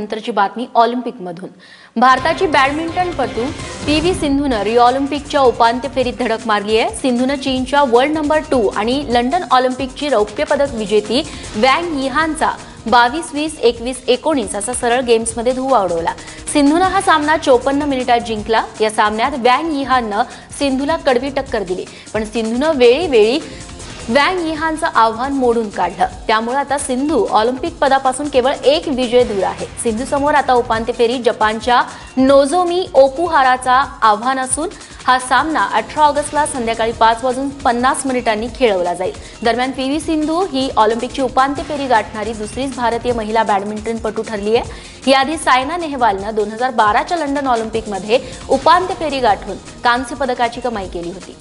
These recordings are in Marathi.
नंतरची बातमी ऑलिम्पिकमधून. भारताची बॅडमिंटनपटू पी व्ही सिंधूनं रिओ ऑलिम्पिकच्या उपांत्य फेरीत धडक मारली आहे. सिंधूनं चीनच्या वर्ल्ड नंबर टू आणि लंडन ऑलिम्पिकची रौप्य पदक विजेती वँग यिहानचा बावीस वीस एकवीस एकोणीस असा सरळ गेम्समध्ये धुवा उडवला. सिंधूनं हा सामना चोपन्न मिनिटात जिंकला. या सामन्यात वँग यिहाननं सिंधूला कडवी टक्कर दिली. पण सिंधूनं वेळीवेळी वँग यिहानचं आव्हान मोडून काढलं. त्यामुळे आता सिंधू ऑलिम्पिक पदापासून केवळ एक विजय दूर आहे. सिंधू समोर आता उपांत्य फेरी जपानच्या नोझोमी ओकुहाराचा आव्हान असून हा सामना अठरा ऑगस्टला संध्याकाळी पाच वाजून पन्नास मिनिटांनी खेळवला जाईल. दरम्यान पी व्ही सिंधू ही ऑलिम्पिकची उपांत्य फेरी गाठणारी दुसरीच भारतीय महिला बॅडमिंटनपटू ठरली आहे. याआधी सायना नेहवालनं दोन हजार बाराच्या लंडन ऑलिम्पिकमध्ये उपांत्य फेरी गाठून कांस्य पदकाची कमाई केली होती.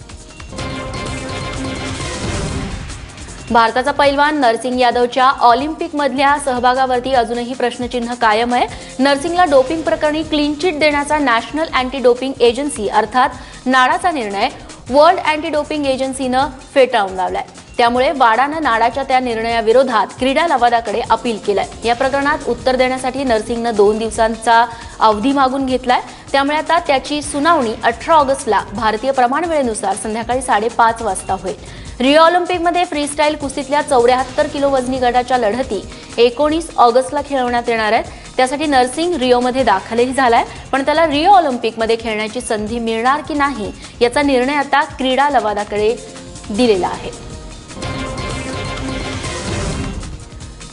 भारताचा पैलवान नरसिंग यादवच्या ऑलिम्पिकमधल्या सहभागावरती अजूनही प्रश्नचिन्ह कायम आहे. नरसिंगला डोपिंग प्रकरणी क्लीन चिट देण्याचा नॅशनल अँटी डोपिंग एजन्सी अर्थात नाडाचा निर्णय. वर्ल्ड अँटी डोपिंग एजन्सीनं फेटाळून लावलाय. त्यामुळे वाडानं नाडाच्या त्या निर्णयाविरोधात क्रीडा लवादाकडे अपील केलंय. या प्रकरणात उत्तर देण्यासाठी नर्सिंगनं दोन दिवसांचा अवधी मागून घेतलाय. त्यामुळे आता त्याची सुनावणी अठरा ऑगस्टला भारतीय प्रमाण वेळेनुसार संध्याकाळी साडेपाच वाजता होईल. रिओ ऑलिम्पिकमध्ये फ्रीस्टाईल कुस्तीतल्या चौऱ्याहत्तर किलो वजनी गटाच्या लढती एकोणीस ऑगस्टला खेळवण्यात येणार आहेत. त्यासाठी नर्सिंग रिओमध्ये दाखलही झालाय पण त्याला रिओ ऑलिम्पिकमध्ये खेळण्याची संधी मिळणार की नाही याचा निर्णय आता क्रीडा लवादाकडे दिलेला आहे.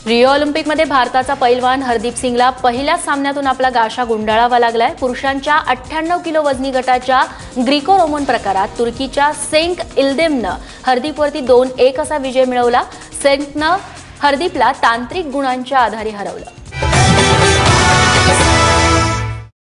रिओ ऑलिम्पिकमध्ये भारताचा पैलवान हरदीप सिंगला पहिल्याच सामन्यातून आपला गाशा गुंडाळावा लागलाय. पुरुषांच्या अठ्ठ्याण्णव किलो वजनी गटाच्या ग्रीको रोमन प्रकारात तुर्कीच्या सेंक इल्देमनं हरदीपवरती दोन एक असा विजय मिळवला. सेंकनं हरदीपला तांत्रिक गुणांच्या आधारे हरवलं.